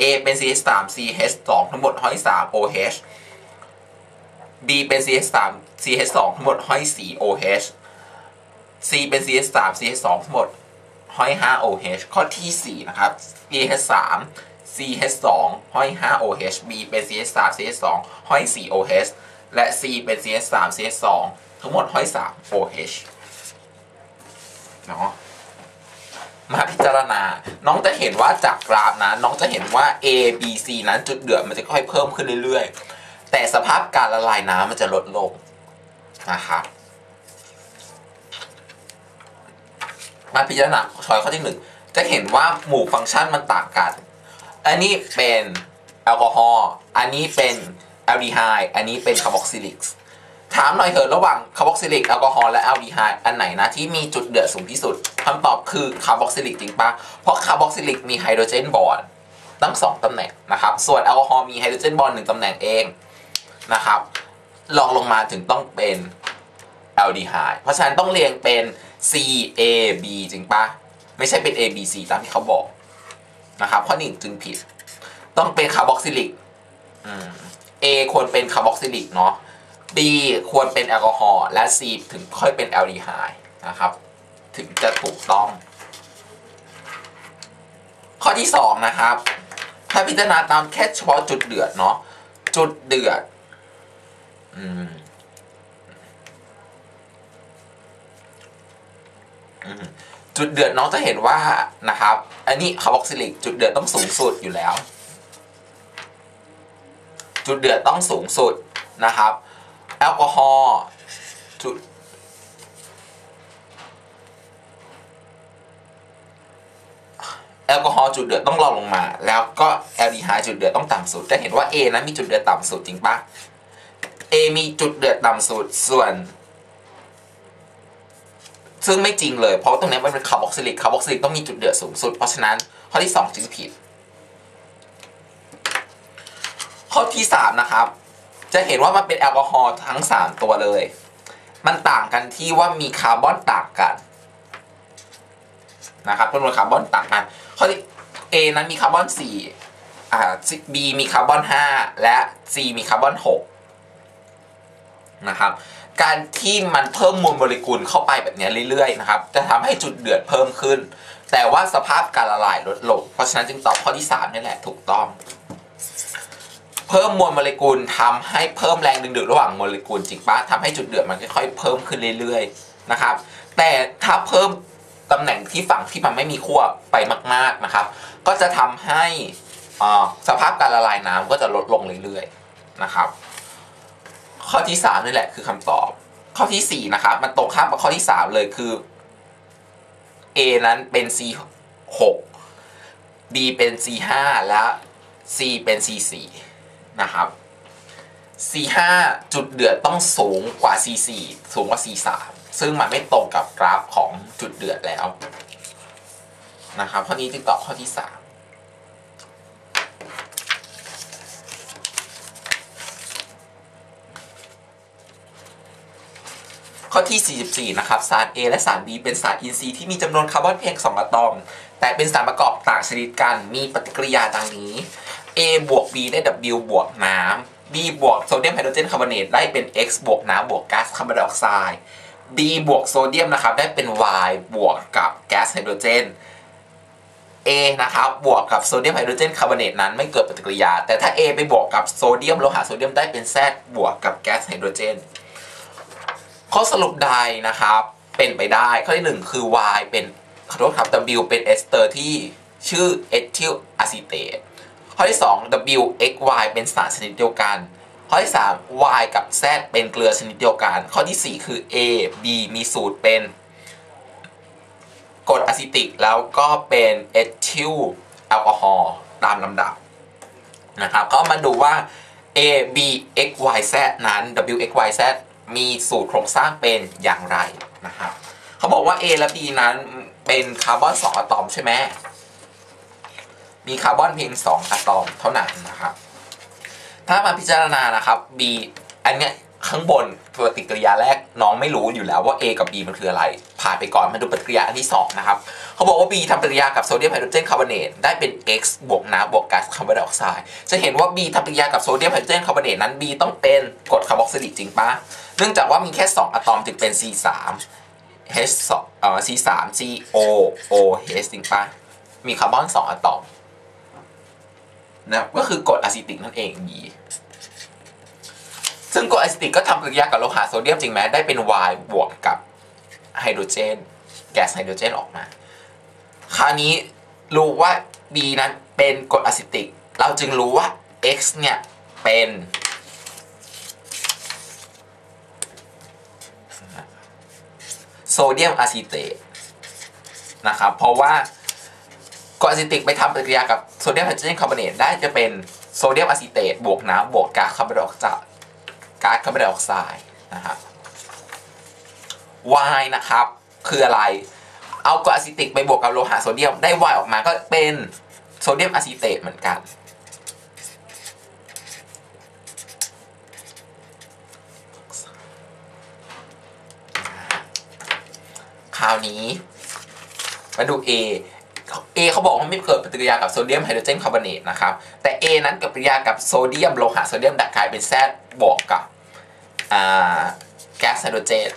A เป็น CH 3 CH 2ทั้งหมดห้อย3 OH B เป็น CH 3 CH 2ทั้งหมดห้อย4 OH C เป็น CH 3 CH 2ทั้งหมดห้อย5 OH ข้อที่ 4 นะครับ CH 3 CH 2ห้อย5 OH B เป็น CH 3 CH 2ห้อย4 OH และ C เป็น CH 3 CH 2ทั้งหมดห้อย3 OH เนาะ มาพิจารณา น้องจะเห็นว่าจากกราฟนะน้องจะเห็นว่า A B C นั้นจุดเดือดมันจะค่อยเพิ่มขึ้นเรื่อยๆ แต่สภาพการละลายน้ำมันจะลดลงนะครับมาพิจารณาชอยข้อที่หนึ่งจะเห็นว่าหมู่ฟังก์ชันมันต่างกัน อันนี้เป็นแอลกอฮอล์ อันนี้เป็นแอลดีไฮด์ อันนี้เป็นคาร์บอกซิลิกส์ ถามหน่อยเถอะระหว่างคาร์บอกซิลิกแอลกอฮอล์และแอลดีไฮด์อันไหนนะที่มีจุดเดือดสูงที่สุดคำตอบคือคาร์บอกซิลิกจริงปะเพราะคาร์บอกซิลิกมีไฮโดรเจนบอนตั้งสองตำแหน่งนะครับ ส่วนแอลกอฮอล์มีไฮโดรเจนบอนหนึ่งตำแหน่งเองนะครับลองลงมาถึงต้องเป็นแอลดีไฮด์เพราะฉะนั้นต้องเรียงเป็น C A B จริงปะไม่ใช่เป็น A B C ตามที่เขาบอกนะครับข้อหนึ่งจึงผิด ต้องเป็นคาร์บอกซิลิก A ควรเป็นคาร์บอกซิลิกเนาะ B ควรเป็นแอลกอฮอล์และ C ถึงค่อยเป็นแอลดีไฮด์นะครับ ถึงจะถูกต้อง ข้อที่ 2 นะครับ ถ้าพิจารณาตามแค่เฉพาะจุดเดือดเนาะจุดเดือดออืมจุดเดือดน้องจะเห็นว่านะครับ อันนี้คาร์บอกซิลิกจุดเดือดต้องสูงสุดอยู่แล้ว จุดเดือดต้องสูงสุดนะครับ แอลกอฮอล์จุดแอลกอฮอล์จุดเดือดต้องรองลงมา แล้วก็แอลดีไฮด์จุดเดือดต้องต่ำสุดจะเห็นว่า A นั้นมีจุดเดือดต่ำสุดจริงปะ A มีจุดเดือดต่ำสุดส่วน ซึ่งไม่จริงเลย เพราะตรงนี้มันเป็นคาร์บอกซิลิกคาร์บอกซิลิกต้องมีจุดเดือดสูงสุด เพราะฉะนั้นข้อที่ 2 จึงผิด ข้อที่ 3 นะครับ จะเห็นว่ามันเป็นแอลกอฮอล์ทั้ง 3 ตัวเลย มันต่างกันที่ว่ามีคาร์บอนต่างกันนะครับจำนวนคาร์บอนต่างกันข้อที่ A นั้นมีคาร์บอน4อ่า B มีคาร์บอน 5 และ C มีคาร์บอน 6 นะครับการที่มันเพิ่มมวลโมเลกุลเข้าไปแบบนี้เรื่อยๆนะครับ จะทำให้จุดเดือดเพิ่มขึ้น แต่ว่าสภาพการละลายลดลง เพราะฉะนั้นจึงตอบข้อที่ 3 นี่แหละถูกต้อง เพิ่มมวลโมเลกุลทำให้เพิ่มแรงดึงดูดระหว่างโมเลกุลจริงปะทำให้จุดเดือดมันค่อยๆเพิ่มขึ้นเรื่อยๆนะครับ แต่ถ้าเพิ่มตำแหน่งที่ฝั่งที่มันไม่มีขั้วไปมาก ๆนะครับ ก็จะทำให้อ่าสภาพการละลายน้ำก็จะลดลงเรื่อยๆนะครับ ข้อที่สามนี่แหละคือคำตอบ ข้อที่สี่นะครับมันตรงข้ามกับข้อที่สามเลยคือ A นั้นเป็น C 6 B เป็น C 5และ C เป็น C 4 นะครับ C 5 จุดเดือดต้องสูงกว่า C 4 สูงกว่า C 3 ซึ่งมันไม่ตรงกับกราฟของจุดเดือดแล้วนะครับข้อนี้จึงตอบข้อที่ 3ข้อที่ 44 นะครับ สาร A และสาร B เป็นสารอินทรีย์ที่มีจำนวนคาร์บอนเพียง 2 อะตอม แต่เป็นสารประกอบต่างชนิดกัน มีปฏิกิริยาดังนี้ A บวก B ได้ W บวกน้ำ B บวกโซเดียมไฮโดรเจนคาร์บอเนตได้เป็น X บวกน้ำบวกก๊าซคาร์บอนไดออกไซด์ B บวกโซเดียมนะครับได้เป็น Y บวกกับแก๊สไฮโดรเจน A นะครับบวกกับโซเดียมไฮโดรเจนคาร์บอเนตนั้นไม่เกิดปฏิกิริยา แต่ถ้า A ไปบวกกับโซเดียมโลหะโซเดียมได้เป็น Z บวกกับแก๊สไฮโดรเจนข้อสรุปใดนะครับเป็นไปได้ข้อที่ 1 คือ Y เป็นขอโทษครับ W เป็นเอสเตอร์ที่ชื่อเอทิลอะซิเตต ข้อที่ 2 W X Y เป็นสารชนิดเดียวกัน ข้อที่ 3 Y กับ Z เป็นเกลือชนิดเดียวกัน ข้อที่ 4 คือ A B มีสูตรเป็นกรดอะซิติกแล้วก็เป็นเอทิลแอลกอฮอล์ตามลำดับนะครับก็มาดูว่า A B X Y Z นั้น W X Y Z มีสูตรโครงสร้างเป็นอย่างไรนะครับเขาบอกว่า A และ B นั้นเป็นคาร์บอน2อะตอมใช่ไหม มีคาร์บอนเพียง 2อะตอมเท่านั้นนะครับ ถ้ามาพิจารณานะครับ B อันเนี้ยข้างบนปฏิกิริยาแรกน้องไม่รู้อยู่แล้วว่า A กับ B มันคืออะไร ผ่านไปก่อนมาดูปฏิกิริยาอันที่สองนะครับ เขาบอกว่า B ทำปฏิกิริยากับโซเดียมไฮโดรเจนคาร์บอเนตได้เป็น X บวกน้ำบวกก๊าซคาร์บอนไดออกไซด์จะเห็นว่า B ทำปฏิกิริยากับโซเดียมไฮโดรเจนคาร์บอเนตนั้น B ต้องเป็นกรดคาร์บอกซิลิกจริงปะเนื่องจากว่ามีแค่ 2 อะตอมจึงเป็น C3 H2 เอ่อ C3 CO OH จริงปะมีคาร์บอน 2 อะตอม นะก็คือกรดอะซิติกนั่นเอง B ซึ่งกรดอะซิติกก็ทำปฏิกิริยากับโลหะโซเดียมจริงไหมได้เป็น Y บวกกับไฮโดรเจนแก๊สไฮโดรเจนออกมา คราวนี้รู้ว่า B นั้นเป็นกรดอะซิติก เราจึงรู้ว่า X เนี่ยเป็นโซเดียมอะซิเตตนะครับ เพราะว่า กรดอะซิติกไปทำปฏิกิริยากับโซเดียมไฮโดรเจนคาร์บอเนตได้จะเป็นโซเดียมอะซิเตตบวกน้ำบวกก๊าซคาร์บอนไดออกไซด์ก๊าซคาร์บอนไดออกไซด์นะครับ Y นะครับ คืออะไร เอากรดอะซิติกไปบวกกับโลหะโซเดียมได้ Y ออกมาก็เป็นโซเดียมอะซิเตตเหมือนกันคราวนี้มาดู A A เขาบอกว่าไม่เกิดปฏิกิริยากับโซเดียมไฮโดรเจนคาร์บอเนตนะครับ แต่ A นั้นเกิดปฏิกิริยากับโซเดียมโลหะโซเดียมดักกลายเป็นแซดบวกกับแก๊สไฮโดรเจน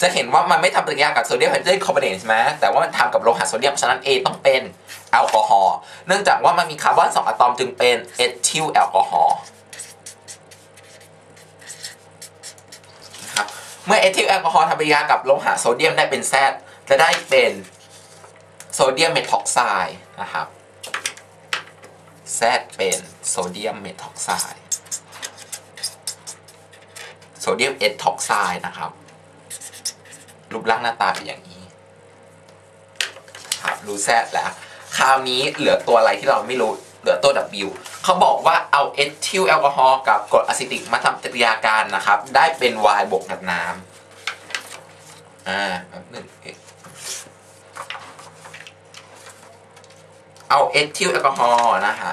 จะเห็นว่ามันไม่ทำปฏิกิริยากับโซเดียมไฮโดรเจนคาร์บอเนตใช่ไหมแต่ว่ามันทำกับโลหะโซเดียม ฉะนั้น A ต้องเป็นแอลกอฮอล์ เนื่องจากว่ามันมีคาร์บอน2อะตอมจึงเป็นเอทิลแอลกอฮอล์นะครับเมื่อเอทิลแอลกอฮอล์ทำปฏิกิริยากับโลหะโซเดียมได้เป็นแซดจะได้เป็น โซเดียมเมทอกไซด์นะครับแซดเป็นโซเดียมเมทอกไซด์โซเดียมเอทอกไซด์นะครับ รูปร่างหน้าตาเป็นอย่างนี้ครับรู้แซดแล้ว คราวนี้เหลือตัวอะไรที่เราไม่รู้ เหลือตัว W เขาบอกว่าเอาเอทิลแอลกอฮอล์กับกรดอะซิติกมาทำปฏิกิริยาการนะครับ ได้เป็น Y บวกกับน้ำอ่าแป๊บหนึ่ง เอาเอทิลแอลกอฮอล์นะฮะ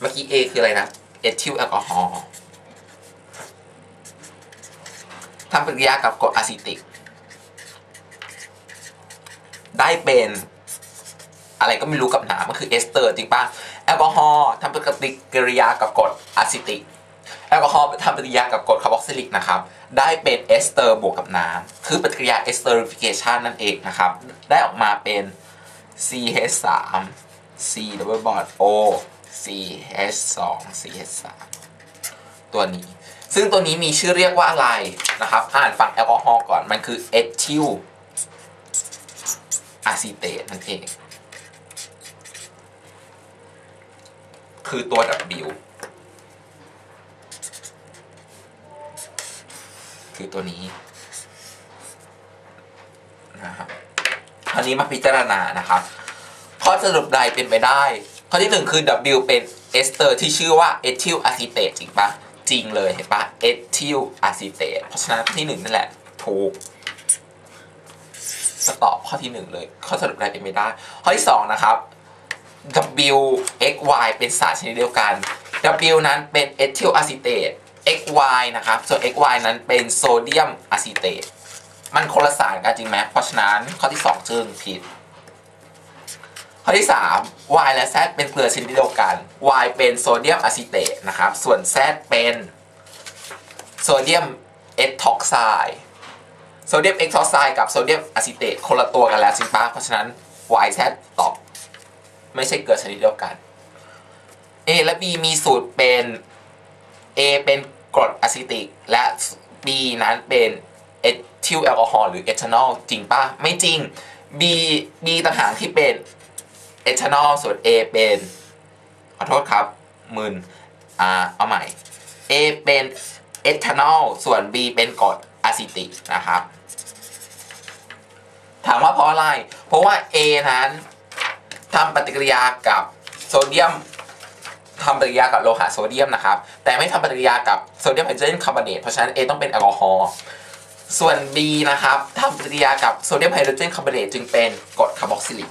เมื่อกี้ A คืออะไรนะ เอทิลแอลกอฮอล์ทำปฏิกิริยากับกรดอะซิติก ได้เป็นอะไรก็ไม่รู้กับน้ำก็คือเอสเตอร์จริงป่ะ แอลกอฮอล์ทำปฏิกิริยากับกรดอะซิติก แอลกอฮอล์ทำปฏิกิริยากับกรดคาร์บอกซิลิกนะครับ ได้เป็นเอสเตอร์บวกกับน้ำคือปฏิกิริยาเอสเตอริฟิเคชันนั่นเองนะครับ ได้ออกมาเป็น CH3 C double bond O CH2 CH3 ตัวนี้ ซึ่งตัวนี้มีชื่อเรียกว่าอะไรนะครับ อ่านฝั่งแอลกอฮอล์ก่อน มันคือเอทิลอะซิเตตนั่นเอง คือตัว W คือตัวนี้นะครับ คราวนี้มาพิจารณานะครับข้อสรุปใดเป็นไปได้ ข้อที่หนึ่งคือ W เป็นเอสเตอร์ที่ชื่อว่าเอทิลอะซิเตตจริงปะจริงเลยเห็นปะเอทิลอะซิเตตเพราะฉะนั้นข้อที่หนึ่งนั่นแหละถูกตอบข้อที่หนึ่งเลย ข้อสรุปใดเป็นไม่ได้ ข้อที่สองนะครับ W X Y เป็นสารชนิดเดียวกัน W นั้นเป็นเอทิลอะซิเตต X Y นะครับ ส่วน X Y นั้นเป็นโซเดียมอะซิเตต มันคนละสารกันจริงไหมเพราะฉะนั้นข้อที่สองจึงผิด ข้อที่ 3 Y และ Z เป็นเกลือชนิดเดียวกัน Y เป็นโซเดียมอะซิเตตนะครับ ส่วน Z เป็นโซเดียมเอทอกไซด์โซเดียมเอทอกไซด์กับโซเดียมอะซิเตตคนละตัวกันแล้วจริงปะเพราะฉะนั้น Y Z ตอบไม่ใช่เกลือชนิดเดียวกัน A และ B มีสูตรเป็น A เป็นกรดอะซิติก และ B นั้นเป็น ทิลแอลกอฮอล์หรือเอทานอลจริงปะไม่จริง B B ต่างหากที่เป็นเอทานอลส่วน A เป็นขอโทษครับมึนอ่าเอาใหม่ A เป็นเอทานอลส่วน B เป็นกรดอะซิติกนะครับถามว่าเพราะอะไร เพราะว่า A นั้นทำปฏิกิริยากับโซเดียมทำปฏิกิริยากับโลหะโซเดียมนะครับ แต่ไม่ทำปฏิกิริยากับโซเดียมไฮโดรเจนคาร์บอเนตเพราะฉะนั้น A ต้องเป็นแอลกอฮอล์ ส่วน B นะครับทำปฏิกิริยากับโซเดียมไฮโดรเจนคาร์บอเนตจึงเป็นกรดคาร์บอกซิลิก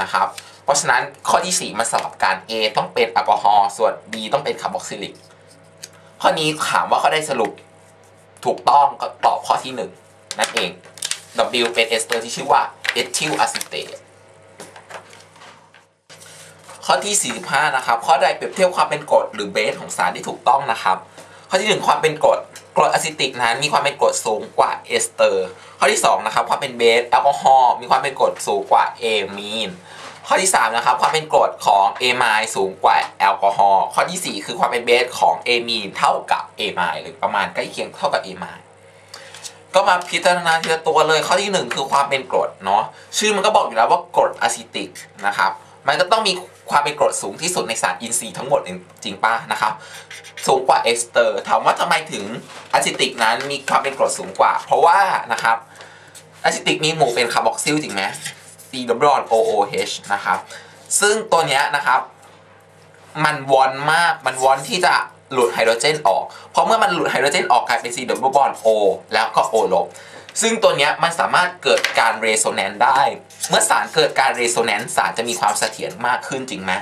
นะครับ เพราะฉะนั้นข้อที่ 4 มันสลับกัน A ต้องเป็นแอลกอฮอล์ส่วน B ต้องเป็นคาร์บอกซิลิก ข้อนี้ถามว่าเขาได้สรุปถูกต้องก็ตอบข้อที่หนึ่งนั่นเอง W เป็นเอสเตอร์ที่ชื่อว่าเอทิลอะซิเตตข้อที่ 45 นะครับ ข้อใดเปรียบเทียบความเป็นกรดหรือเบสของสารที่ถูกต้องนะครับ ข้อที่ 1 ความเป็นกรด กรดอะซิติกนั้นมีความเป็นกรดสูงกว่าเอสเตอร์ ข้อที่2นะครับความเป็นเบสแอลกอฮอล์มีความเป็นกรดสูงกว่าเอมีนข้อที่3นะครับความเป็นกรดของเอไมล์สูงกว่าแอลกอฮอล์ข้อที่ 4 คือความเป็นเบสของเอมีนเท่ากับเอไมล์หรือประมาณใกล้เคียงเท่ากับเอไมล์ก็มาพิจารณาทีละตัวเลยข้อที่ 1 คือความเป็นกรดเนาะชื่อมันก็บอกอยู่แล้วว่ากรดอะซิติกนะครับ มันก็ต้องมีความเป็นกรดสูงที่สุดในสารอินทรีย์ทั้งหมดจริงป่ะนะครับ สูงกว่าเอสเตอร์ถามว่าทำไมถึงอะซิติกนั้นมีความเป็นกรดสูงกว่า เพราะว่านะครับอะซิติกมีหมู่เป็นคาร์บอกซิลจริงไหม C ดับเบิล OOH นะครับซึ่งตัวเนี้ยนะครับ มันวอนมากมันวอนที่จะหลุดไฮโดรเจนออก เพราะเมื่อมันหลุดไฮโดรเจนออกกลายเป็น C ดับเบิลบอน O แล้วก็ O ลบ ซึ่งตัวเนี้ยมันสามารถเกิดการเรโซแนนซ์ได้ เมื่อสารเกิดการเรโซแนนซ์สารจะมีความเสถียรมากขึ้นจริงไหม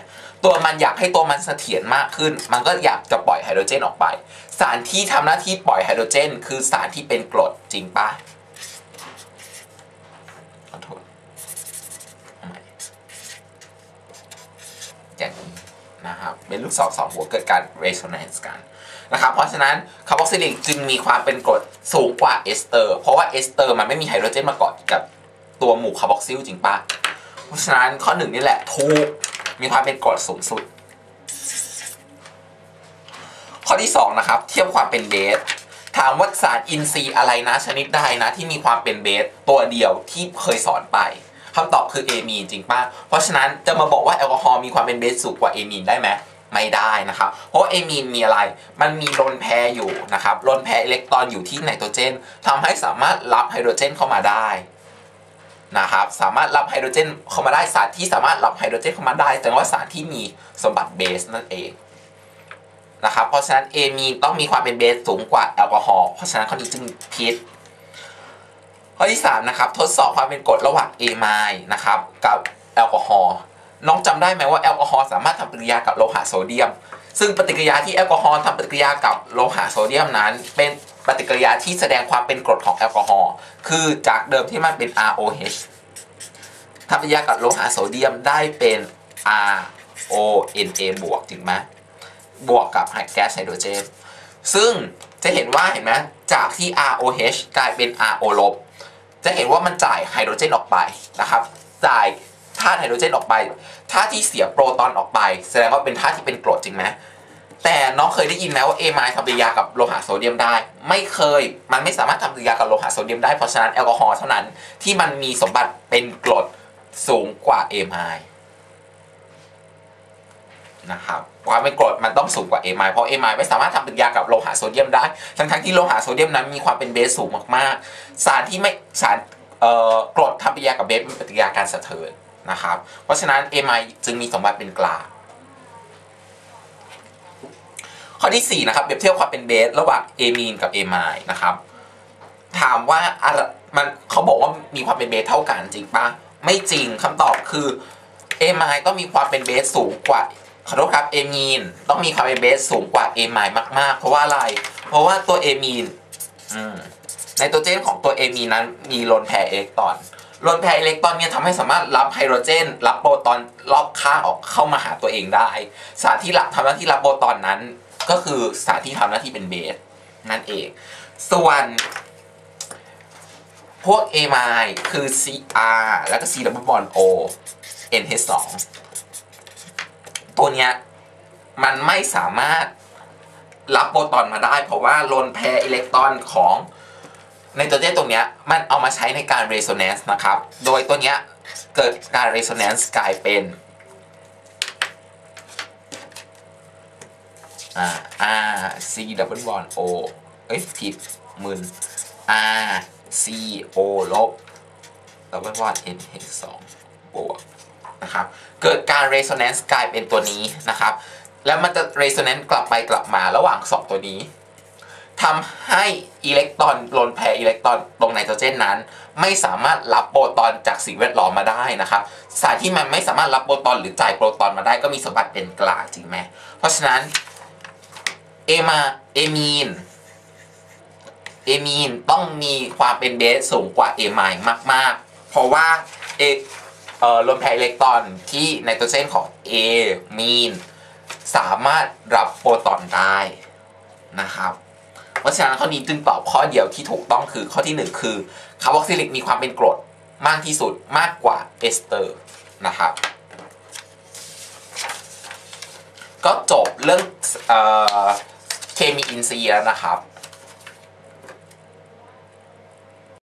ตัวมันอยากให้ตัวมันเสถียรมากขึ้น มันก็อยากจะปล่อยไฮโดรเจนออกไป สารที่ทำหน้าที่ปล่อยไฮโดรเจน คือสารที่เป็นกรดจริงปะขอโทษอาใหม่อย่างนี้นะครับ เป็นลูกศรสองหัวเกิดการ resonance กัน นะครับเพราะฉะนั้นคาร์บอกซิลิกจึงมีความเป็นกรดสูงกว่าเอสเตอร์ เพราะว่าเอสเตอร์มันไม่มีไฮโดรเจนมาเกาะกับตัวหมู่คาร์บอกซิลจริงปะเพราะฉะนั้นข้อหนึ่งนี่แหละถูกมีความเป็นกรดสูงสุด ข้อที่2นะครับเทียบความเป็นเบสถามว่าสารอินทรีย์อะไรนะชนิดใดนะที่มีความเป็นเบสตัวเดียวที่เคยสอนไปคำตอบคือเอมีนจริงป่ะ เพราะฉะนั้นจะมาบอกว่าแอลกอฮอล์มีความเป็นเบสสูงกว่าเอมีนได้ไหม ไม่ได้นะครับ เพราะเอมีนมีอะไร มันมีลนแพรอยู่นะครับลนแพรอิเล็กตรอนอยู่ที่ไนโตรเจนทำให้สามารถรับไฮโดรเจนเข้ามาได้นะครับสามารถรับไฮโดรเจนเข้ามาได้สารที่สามารถรับไฮโดรเจนเข้ามาได้แสดงว่าสารที่มีสมบัติเบสนั่นเองนะครับเพราะฉะนั้นเอมีนต้องมีความเป็นเบสสูงกว่าแอลกอฮอล์เพราะฉะนั้นข้อนี้จึงผิดข้อที่3นะครับทดสอบความเป็นกรดระหว่างเอไมล์นะครับกับแอลกอฮอล์ น้องจำได้ไหมว่าแอลกอฮอล์สามารถทำปฏิกิริยากับโลหะโซเดียม ซึ่งปฏิกิริยาที่แอลกอฮอล์ทำปฏิกิริยากับโลหะโซเดียมนั้น เป็นปฏิกิริยาที่แสดงความเป็นกรดของแอลกอฮอล์คือจากเดิมที่มันเป็น ROH ทำปฏิกิริยากับโลหะโซเดียมได้เป็น RONA บวกถึงไหมบวกกับแก๊สไฮโดรเจนซึ่งจะเห็นว่าเห็นไหมจากที่ ROH กลายเป็น RO ลบจะเห็นว่ามันจ่ายไฮโดรเจนออกไปนะครับจ่าย ธาตุไฮโดรเจนออกไปธาตุที่เสียโปรตอนออกไป แสดงว่าเป็นธาตุที่เป็นกรดจริงไหมแต่น้องเคยได้ยินไหมว่าเอไมล์ทำปฏิกิริยากับโลหะโซเดียมได้ ไม่เคยมันไม่สามารถทำปฏิกิริยากับโลหะโซเดียมได้เพราะฉะนั้นแอลกอฮอล์เท่านั้นที่มันมีสมบัติเป็นกรดสูงกว่าเอไมล์นะครับความเป็นกรดมันต้องสูงกว่าเอไมล์เพราะเอไมล์ไม่สามารถทำปฏิกิริยากับโลหะโซเดียมได้ ทั้งทั้งที่โลหะโซเดียมนั้นมีความเป็นเบสสูงมากๆ สารที่ไม่สารเอกรดทำปฏิกิริยากับเบสเป็นปฏิกิริยาการสะเทือน นะครับ เพราะฉะนั้นเอไม่จึงมีสมบัติเป็นกลางข้อที่ 4 นะครับเปรียบเทียบความเป็นเบสระหว่างเอมีนกับเอไม้นะครับ ถามว่าอะมันเขาบอกว่ามีความเป็นเบสเท่ากันจริงปะไม่จริงคำตอบคือเอไมล์ต้องมีความเป็นเบสสูงกว่าขอโทษครับเอมีนต้องมีความเป็นเบสสูงกว่าเอไมล์มาก ๆ เพราะว่าอะไร เพราะว่าตัวเอมีนอืมไนโตรเจนของตัวเอมีนนั้นมีโลนแพรเล็กตอน ลนแพรอิเล็กตรอนเนี่ยทำให้สามารถรับไฮโดรเจน รับโปรตอนรอบข้างออกเข้ามาหาตัวเองได้ สารที่รับทำหน้าที่รับโปรตอนนั้น ก็คือสารที่ทำหน้าที่เป็นเบสนั่นเอง ส่วนพวก A ไมล์คือ Cr แล้วก็ C double bond O NH2 ตัวเนี้ยมันไม่สามารถรับโปรตอนมาได้ เพราะว่าลนแพรอิเล็กตรอนของ ในตัวเจนตรงเนี้ยมันเอามาใช้ในการ resonance นะครับ โดยตัวเนี้ยเกิดการ resonance กลายเป็นอ่า R C double bond O เอ้ยผิดหมื่น R C O ลบ double bond N H 2บวกนะครับเกิดการ resonance กลายเป็นตัวนี้นะครับ แล้วมันจะ resonance กลับไปกลับมาระหว่าง 2 ตัวนี้ ทำให้อิเล็กตรอนลนแพรอิเล็กตรอนตรงไนโตรเจนนั้น ไม่สามารถรับโปรตอนจากสิ่งแวดล้อมมาได้นะครับ สารที่มันไม่สามารถรับโปรตอนหรือจ่ายโปรตอนมาได้ก็มีสมบัติเป็นกลางจริงไหมเพราะฉะนั้นเอมาเอมีนเอมีนต้องมีความเป็นเบสสูงกว่าเอไมล์มาก ๆ เพราะว่าเอเอ่อรวมแพรอิเล็กตรอนที่ไนโตรเจนของเอมีนสามารถรับโปรตอนได้นะครับ เพราะฉะนั้นข้อนี้จึงตอบข้อเดียวที่ถูกต้องคือข้อที่หนึ่งคือคาร์บอกซิลิกมีความเป็นกรดมากที่สุดมากกว่าเอสเตอร์นะครับก็จบเรื่องเออเคมีอินทรีย์แล้วนะครับ